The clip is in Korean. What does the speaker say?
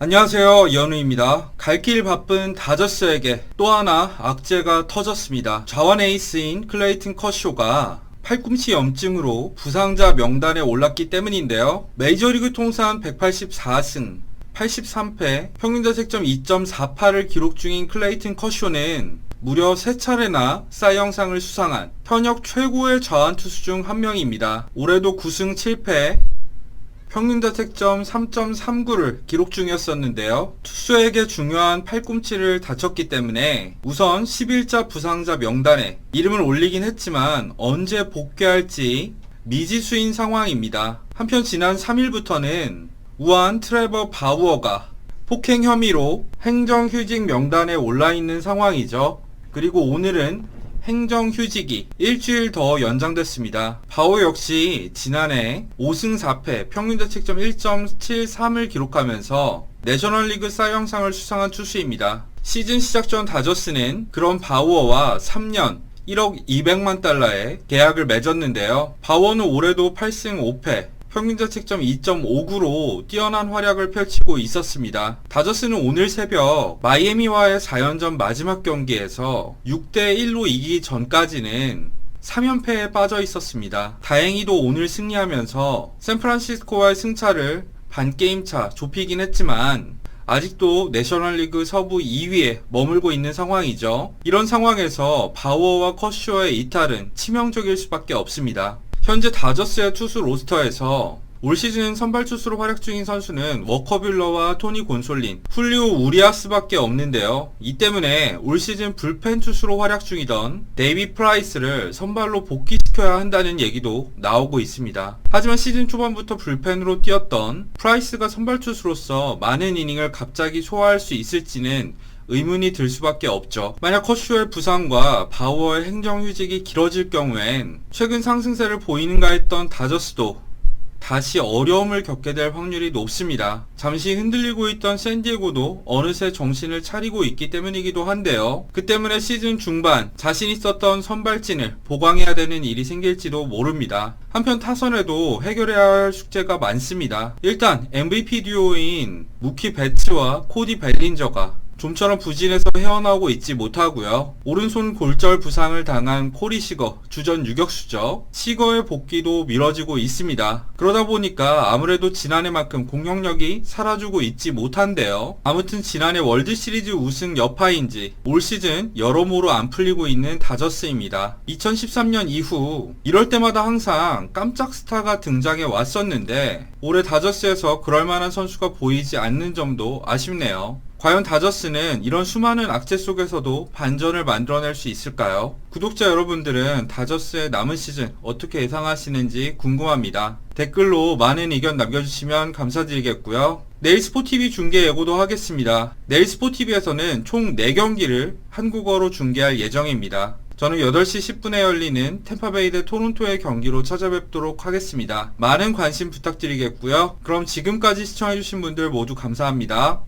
안녕하세요 연우입니다. 갈 길 바쁜 다저스에게 또 하나 악재가 터졌습니다. 좌완 에이스인 클레이튼 커쇼가 팔꿈치 염증으로 부상자 명단에 올랐기 때문인데요. 메이저리그 통산 184승 83패 평균 자책점 2.48을 기록 중인 클레이튼 커쇼는 무려 3차례나 사이영상을 수상한 현역 최고의 좌완 투수 중 한 명입니다. 올해도 9승 7패 평균 자책점 3.39를 기록 중이었었는데요. 투수에게 중요한 팔꿈치를 다쳤기 때문에 우선 11자 부상자 명단에 이름을 올리긴 했지만 언제 복귀할지 미지수인 상황입니다. 한편 지난 3일부터는 우한 트레버 바우어가 폭행 혐의로 행정휴직 명단에 올라 있는 상황이죠. 그리고 오늘은 행정 휴직이 일주일 더 연장됐습니다. 바오 역시 지난해 5승 4패 평균 자책점 1.73을 기록하면서 내셔널리그 사이영상을 수상한 투수입니다. 시즌 시작 전 다저스는 그런 바우어와 3년 1억 200만 달러의 계약을 맺었는데요. 바우어는 올해도 8승 5패 평균 자책점 2.59로 뛰어난 활약을 펼치고 있었습니다. 다저스는 오늘 새벽 마이애미와의 4연전 마지막 경기에서 6대1로 이기기 전까지는 3연패에 빠져 있었습니다. 다행히도 오늘 승리하면서 샌프란시스코와의 승차를 반게임 차 좁히긴 했지만 아직도 내셔널리그 서부 2위에 머물고 있는 상황이죠. 이런 상황에서 바우어와 커쇼의 이탈은 치명적일 수밖에 없습니다. 현재 다저스의 투수 로스터에서 올 시즌 선발 투수로 활약 중인 선수는 워커빌러와 토니 곤솔린, 훌리오 우리아스밖에 없는데요. 이 때문에 올 시즌 불펜 투수로 활약 중이던 데이비 프라이스를 선발로 복귀시켜야 한다는 얘기도 나오고 있습니다. 하지만 시즌 초반부터 불펜으로 뛰었던 프라이스가 선발 투수로서 많은 이닝을 갑자기 소화할 수 있을지는 의문이 들 수밖에 없죠. 만약 커쇼의 부상과 바우어의 행정휴직이 길어질 경우엔 최근 상승세를 보이는가 했던 다저스도 다시 어려움을 겪게 될 확률이 높습니다. 잠시 흔들리고 있던 샌디에고도 어느새 정신을 차리고 있기 때문이기도 한데요. 그 때문에 시즌 중반 자신 있었던 선발진을 보강해야 되는 일이 생길지도 모릅니다. 한편 타선에도 해결해야 할 숙제가 많습니다. 일단 MVP 듀오인 무키 베츠와 코디 벨린저가 좀처럼 부진해서 헤어나오고 있지 못하고요. 오른손 골절 부상을 당한 코리 시거 주전 유격수죠. 시거의 복귀도 미뤄지고 있습니다. 그러다 보니까 아무래도 지난해만큼 공격력이 사라지고 있지 못한데요. 아무튼 지난해 월드 시리즈 우승 여파인지 올 시즌 여러모로 안 풀리고 있는 다저스입니다. 2013년 이후 이럴 때마다 항상 깜짝 스타가 등장해 왔었는데 올해 다저스에서 그럴 만한 선수가 보이지 않는 점도 아쉽네요. 과연 다저스는 이런 수많은 악재 속에서도 반전을 만들어낼 수 있을까요? 구독자 여러분들은 다저스의 남은 시즌 어떻게 예상하시는지 궁금합니다. 댓글로 많은 의견 남겨주시면 감사드리겠고요. 내일 스포티비 중계 예고도 하겠습니다. 내일 스포티비에서는 총 4경기를 한국어로 중계할 예정입니다. 저는 8시 10분에 열리는 템파베이 대 토론토의 경기로 찾아뵙도록 하겠습니다. 많은 관심 부탁드리겠고요. 그럼 지금까지 시청해주신 분들 모두 감사합니다.